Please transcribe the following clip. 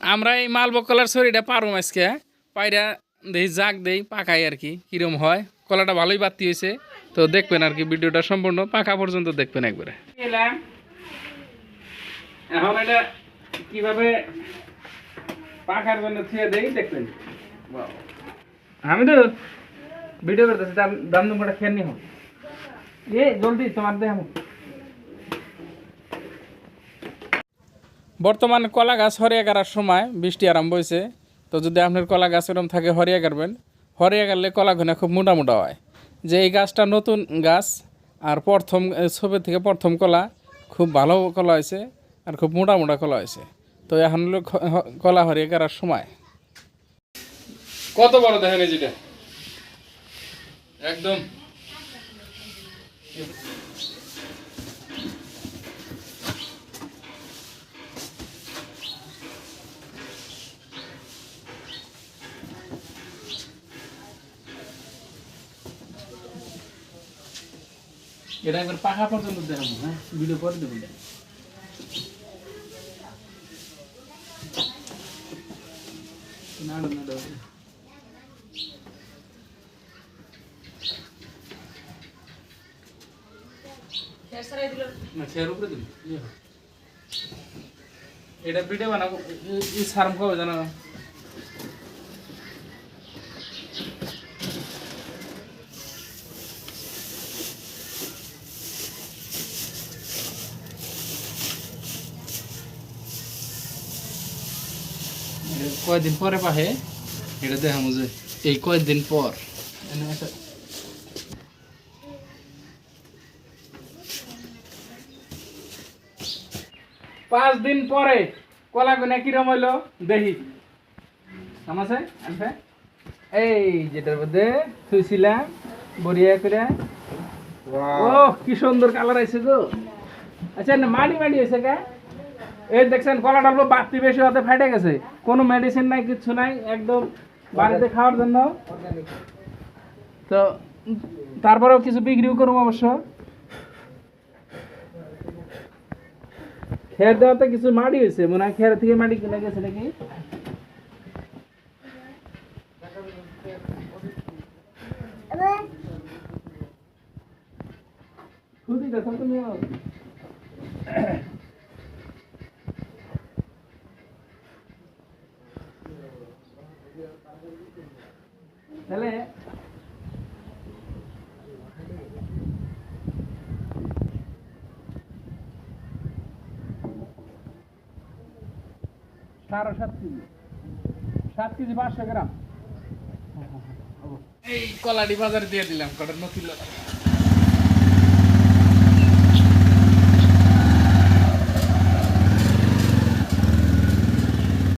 আমরা এই মালবো কলার শরীরটা পারো আজকে। পায়রা দেখি জাগ দেই পাকাই আর কি কিরম হয়। কলাটা ভালোই বাতি হয়েছে। তো দেখবেন আর কি ভিডিওটা সম্পূর্ণ পাকা পর্যন্ত দেখবেন একবারে। এখন এটা কীভাবে পাকার জন্য থুয়ে দেই দেখবেন। আমি তো ভিডিও করতেছি দাম দাম নম্বরটা খেয়ে নি হোক এ জলদি তোমার দেখাবো বর্তমান কলা গাছ হরিয়া গাড়ার সময় বৃষ্টি আরম্ভ হয়েছে। তো যদি আপনার কলা গাছ এরম থাকে, হরিয়া গাড়বেন। হরিয়া গাড়লে কলা ঘনে খুব মোটা মোটা হয়। যে এই গাছটা নতুন গাছ, আর প্রথম ছবি থেকে প্রথম কলা খুব ভালো কলা হয়েছে, আর খুব মোটা মোটা কলা হয়েছে। তো এখন কলা হরিয়া গাড়ার সময়। কত বড় দেখেন যেটা একদম। এটা একবার পাকা পর্যন্ত দেখাবো হ্যাঁ? ভিডিও করে দেবো নাড়ো না, খেয়ার উপরে দিন ইয়ে। এটা ভিডিও বানাবো, ই- ই সার্ম কবে জানো? এটা কয়দিন পরে পাহে? এটা দেখামো যে। এই কয়দিন পর? পাঁচ দিন পরে কলা গুনা কিরম হইল? দেখি। আছে? এই যেটার মধ্যে থুইছিলাম বড়িয়া করে। ও কি সুন্দর কালার আইছে গো। আচ্ছা না মাটি মাটি হয়েছে কে? এই দেখছেন, কলা ডালবো বাতি বেশি হতে ফাটে গেছে। কোনো মেডিসিন নাই, কিছু নাই, একদম বাড়িতে খাওয়ার জন্য। তো তারপরেও কিছু বিক্রিও করব অবশ্য। খের দেওয়াতে কিছু মাটি হয়েছে, মনে হয় খের থেকে মাটি কিনে গেছে নাকি? তুমি। তাহলে সাড়ে সাত কেজি। সাত কেজি পাঁচশো গ্রাম। এই কলাডি বাজারে দিয়ে দিলাম, কটা নতুন